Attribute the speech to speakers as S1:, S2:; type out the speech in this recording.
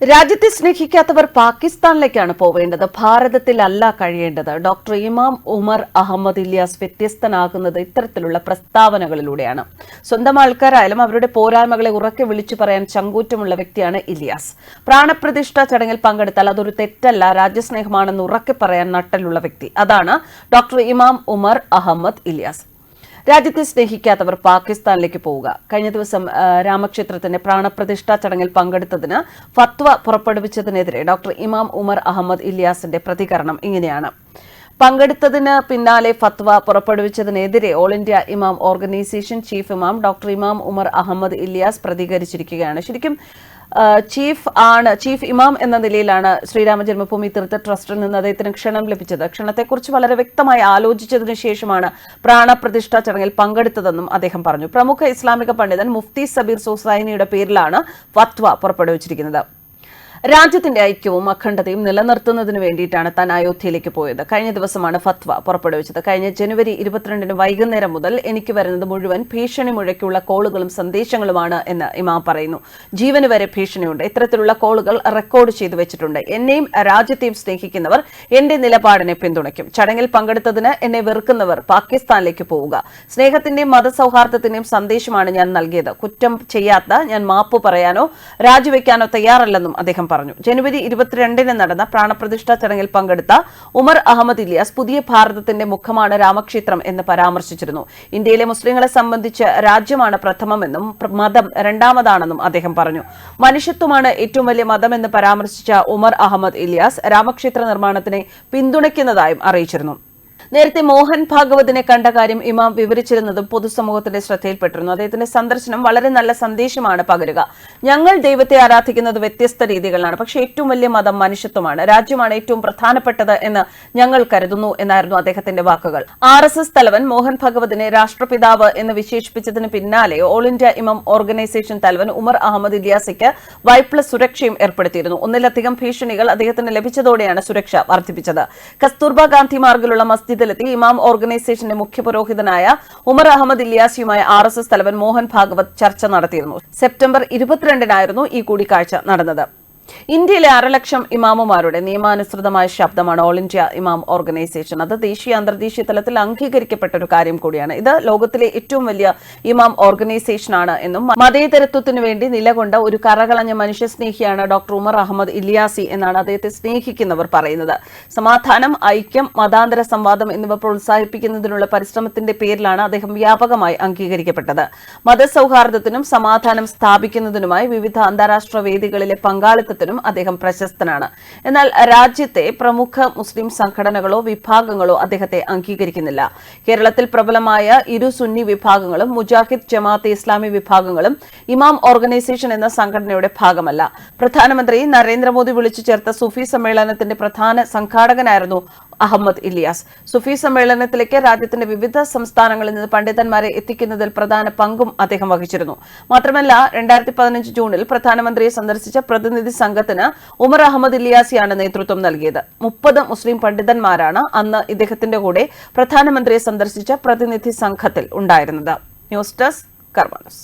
S1: രാജ്യത്തെ സ്നേഹിക്കാത്തവർ പാകിസ്ഥാനിലേക്കാണ് പോവേണ്ടത്. ഭാരതത്തിലല്ല കഴിയേണ്ടത്. ഡോക്ടർ ഇമാം ഉമർ അഹമ്മദ് ഇല്യാസ് വ്യത്യസ്തനാകുന്നത് ഇത്തരത്തിലുള്ള പ്രസ്താവനകളിലൂടെയാണ്. സ്വന്തം ആൾക്കാരായാലും അവരുടെ പോരായ്മകളെ ഉറക്കെ വിളിച്ചു പറയാൻ ചങ്കൂറ്റമുള്ള വ്യക്തിയാണ് ഇല്യാസ്. പ്രാണപ്രതിഷ്ഠ ചടങ്ങിൽ പങ്കെടുത്താൽ അതൊരു തെറ്റല്ല രാജ്യസ്നേഹമാണെന്ന് ഉറക്കെ പറയാൻ നട്ടലുള്ള വ്യക്തി. അതാണ് ഡോക്ടർ ഇമാം ഉമർ അഹമ്മദ് ഇല്യാസ്. രാജ്യത്തെ സ്നേഹിക്കാത്തവർ പാകിസ്ഥാനിലേക്ക് പോവുക. കഴിഞ്ഞ ദിവസം രാമക്ഷേത്രത്തിന്റെ പ്രാണപ്രതിഷ്ഠാ ചടങ്ങിൽ പങ്കെടുത്തതിന് ഫത്വ പുറപ്പെടുവിച്ചതിനെതിരെ ഡോക്ടർ ഇമാം ഉമർ അഹമ്മദ് ഇല്യാസിന്റെ പ്രതികരണം ഇങ്ങനെയാണ്. പങ്കെടുത്തതിന് പിന്നാലെ ഫത്വ പുറപ്പെടുവിച്ചതിനെതിരെ all India Imam organisation chief ഇമാം ഡോക്ടർ ഇമാം ഉമർ അഹമ്മദ് ഇലിയാസ് പ്രതികരിച്ചിരിക്കുകയാണ്. ശരിക്കും ചീഫ് ആണ് ചീഫ് ഇമാം എന്ന നിലയിലാണ് ശ്രീരാമ ജന്മഭൂമി തീർത്ഥ ട്രസ്റ്റിൽ നിന്ന് അദ്ദേഹത്തിന് ക്ഷണം ലഭിച്ചത്. ക്ഷണത്തെക്കുറിച്ച് വളരെ വ്യക്തമായി ആലോചിച്ചതിനു ശേഷമാണ് പ്രാണപ്രതിഷ്ഠാ ചടങ്ങിൽ പങ്കെടുത്തതെന്നും അദ്ദേഹം പറഞ്ഞു. പ്രമുഖ ഇസ്ലാമിക പണ്ഡിതൻ മുഫ്തി സബീർ സൊസൈനിയുടെ പേരിലാണ് ഫത്വ പുറപ്പെടുവിച്ചിരിക്കുന്നത്. രാജ്യത്തിന്റെ ഐക്യവും അഖണ്ഡതയും നിലനിർത്തുന്നതിന് വേണ്ടിയിട്ടാണ് താൻ അയോധ്യയിലേക്ക് പോയത്. കഴിഞ്ഞ ദിവസമാണ് ഫത്വ പുറപ്പെടുവിച്ചത്. കഴിഞ്ഞ ജനുവരി ഇരുപത്തിരണ്ടിന് വൈകുന്നേരം മുതൽ എനിക്ക് വരുന്നത് മുഴുവൻ ഭീഷണി മുഴക്കിയുള്ള കോളുകളും സന്ദേശങ്ങളുമാണ് എന്ന് ഇമാം പറയുന്നു. ജീവന് വരെ ഭീഷണിയുണ്ട്. ഇത്തരത്തിലുള്ള കോളുകൾ റെക്കോർഡ് ചെയ്തു വെച്ചിട്ടുണ്ട്. എന്നെയും രാജ്യത്തെയും സ്നേഹിക്കുന്നവർ എന്റെ നിലപാടിനെ പിന്തുണയ്ക്കും. ചടങ്ങിൽ പങ്കെടുത്തതിന് എന്നെ വെറുക്കുന്നവർ പാകിസ്ഥാനിലേക്ക് പോവുക. സ്നേഹത്തിന്റെയും മതസൗഹാർദ്ദത്തിന്റെയും സന്ദേശമാണ് ഞാൻ നൽകിയത്. കുറ്റം ചെയ്യാത്ത ഞാൻ മാപ്പ് പറയാനോ രാജിവെക്കാനോ തയ്യാറല്ലെന്നും അദ്ദേഹം പറഞ്ഞു. ജനുവരി ഇരുപത്തിരണ്ടിന് നടന്ന പ്രാണപ്രതിഷ്ഠാ ചടങ്ങിൽ പങ്കെടുത്ത ഉമർ അഹമ്മദ് ഇലിയാസ് പുതിയ ഭാരതത്തിന്റെ മുഖമാണ് രാമക്ഷേത്രം എന്ന് പരാമർശിച്ചിരുന്നു. ഇന്ത്യയിലെ മുസ്ലിങ്ങളെ സംബന്ധിച്ച് രാജ്യമാണ് പ്രഥമമെന്നും പ്ര- മതം രണ്ടാമതാണെന്നും അദ്ദേഹം പറഞ്ഞു. മനുഷ്യത്വമാണ് ഏറ്റവും വലിയ മതമെന്ന് പരാമർശിച്ച ഉമർ അഹമ്മദ് ഇലിയാസ് രാമക്ഷേത്ര നിർമ്മാണത്തിനെ പിന്തുണയ്ക്കുന്നതായും അറിയിച്ചിരുന്നു. നേരത്തെ മോഹൻ ഭാഗവതിനെ കണ്ട കാര്യം ഇമാം വിവരിച്ചിരുന്നതും പൊതുസമൂഹത്തിന്റെ ശ്രദ്ധയിൽപ്പെട്ടിരുന്നു. അദ്ദേഹത്തിന്റെ സന്ദർശനം വളരെ നല്ല സന്ദേശമാണ് പകരുക. ഞങ്ങൾ ദൈവത്തെ ആരാധിക്കുന്നത് വ്യത്യസ്ത രീതികളിലാണ്. പക്ഷേ ഏറ്റവും വലിയ മതം മനുഷ്യത്വമാണ്. രാജ്യമാണ് ഏറ്റവും പ്രധാനപ്പെട്ടത് എന്ന് ഞങ്ങൾ കരുതുന്നു എന്നായിരുന്നു അദ്ദേഹത്തിന്റെ വാക്കുകൾ. ആർ എസ് എസ് തലവൻ മോഹൻ ഭഗവതിനെ രാഷ്ട്രപിതാവ് എന്ന് വിശേഷിപ്പിച്ചതിന് പിന്നാലെ ഓൾ ഇന്ത്യ ഇമാം ഓർഗനൈസേഷൻ തലവൻ ഉമർ അഹമ്മദ് ഇലിയാസിക്ക് വൈപ്ലസ് സുരക്ഷയും ഏർപ്പെടുത്തിയിരുന്നു. ഒന്നിലധികം ഭീഷണികൾ അദ്ദേഹത്തിന് ലഭിച്ചതോടെയാണ് സുരക്ഷ വർദ്ധിപ്പിച്ചത്. കസ്തൂർബ ഗാന്ധി മാർഗിലുള്ള മസ്ജിദിലെത്തി ഇമാം ഓർഗനൈസേഷന്റെ മുഖ്യ പുരോഹിതനായ ഉമർ അഹമ്മദ് ഇലിയാസിയുമായി ആർ എസ് എസ് തലവൻ മോഹൻ ഭാഗവത് ചർച്ച നടത്തിയിരുന്നു. സെപ്റ്റംബർ ഇരുപത്തിരണ്ടിനായിരുന്നു ഈ കൂടിക്കാഴ്ച നടന്നത്. ഇന്ത്യയിലെ അരലക്ഷം ഇമാമുമാരുടെ നിയമാനുസൃതമായ ശബ്ദമാണ് ഓൾ ഇന്ത്യ ഇമാം ഓർഗനൈസേഷൻ അത് ദേശീയ അന്തർദേശീയ തലത്തിൽ അംഗീകരിക്കപ്പെട്ട ഒരു കാര്യം കൂടിയാണ്. ഇത് ലോകത്തിലെ ഏറ്റവും വലിയ ഇമാം ഓർഗനൈസേഷനാണ് എന്നും മതേതരത്വത്തിനു വേണ്ടി നിലകൊണ്ട ഒരു കറകളഞ്ഞ മനുഷ്യസ്നേഹിയാണ് ഡോക്ടർ ഉമർ അഹമ്മദ് ഇലിയാസി എന്നാണ് അദ്ദേഹത്തെ സ്നേഹിക്കുന്നവർ പറയുന്നത്. സമാധാനം ഐക്യം മതാന്തര സംവാദം എന്നിവ പ്രോത്സാഹിപ്പിക്കുന്നതിനുള്ള പരിശ്രമത്തിന്റെ പേരിലാണ് അദ്ദേഹം വ്യാപകമായി അംഗീകരിക്കപ്പെട്ടത്. മതസൗഹാർദ്ദത്തിനും സമാധാനം സ്ഥാപിക്കുന്നതിനുമായി വിവിധ അന്താരാഷ്ട്ര വേദികളിലെ പങ്കാളിത്തത്തിനും അദ്ദേഹം പ്രശസ്തനാണ്. എന്നാൽ രാജ്യത്തെ പ്രമുഖ മുസ്ലിം സംഘടനകളോ വിഭാഗങ്ങളോ അദ്ദേഹത്തെ അംഗീകരിക്കുന്നില്ല. കേരളത്തിൽ പ്രബലമായ ഇരു സുന്നി വിഭാഗങ്ങളും മുജാഹിദ് ജമാഅത്തെ ഇസ്ലാമി വിഭാഗങ്ങളും ഇമാം ഓർഗനൈസേഷൻ എന്ന സംഘടനയുടെ ഭാഗമല്ല. പ്രധാനമന്ത്രി നരേന്ദ്രമോദി വിളിച്ചു ചേർത്ത സുഫി സമ്മേളനത്തിന്റെ പ്രധാന സംഘാടകനായിരുന്നു അഹമ്മദ് ഇലിയാസ്. സുഫി സമ്മേളനത്തിലേക്ക് രാജ്യത്തിന്റെ വിവിധ സംസ്ഥാനങ്ങളിൽ നിന്ന് പണ്ഡിതന്മാരെ എത്തിക്കുന്നതിൽ പ്രധാന പങ്കും അദ്ദേഹം വഹിച്ചിരുന്നു. മാത്രമല്ല രണ്ടായിരത്തി പതിനഞ്ച് ജൂണിൽ പ്രധാനമന്ത്രിയെ സന്ദർശിച്ച പ്രതിനിധി സംഘത്തിന് ഉമർ അഹമ്മദ് ഇലിയാസിയാണ് നേതൃത്വം നൽകിയത്. മുപ്പത് മുസ്ലിം പണ്ഡിതന്മാരാണ് അന്ന് ഇദ്ദേഹത്തിന്റെ കൂടെ പ്രധാനമന്ത്രിയെ സന്ദർശിച്ച പ്രതിനിധി സംഘത്തിൽ ഉണ്ടായിരുന്നത്. News desk കർമാനസ്.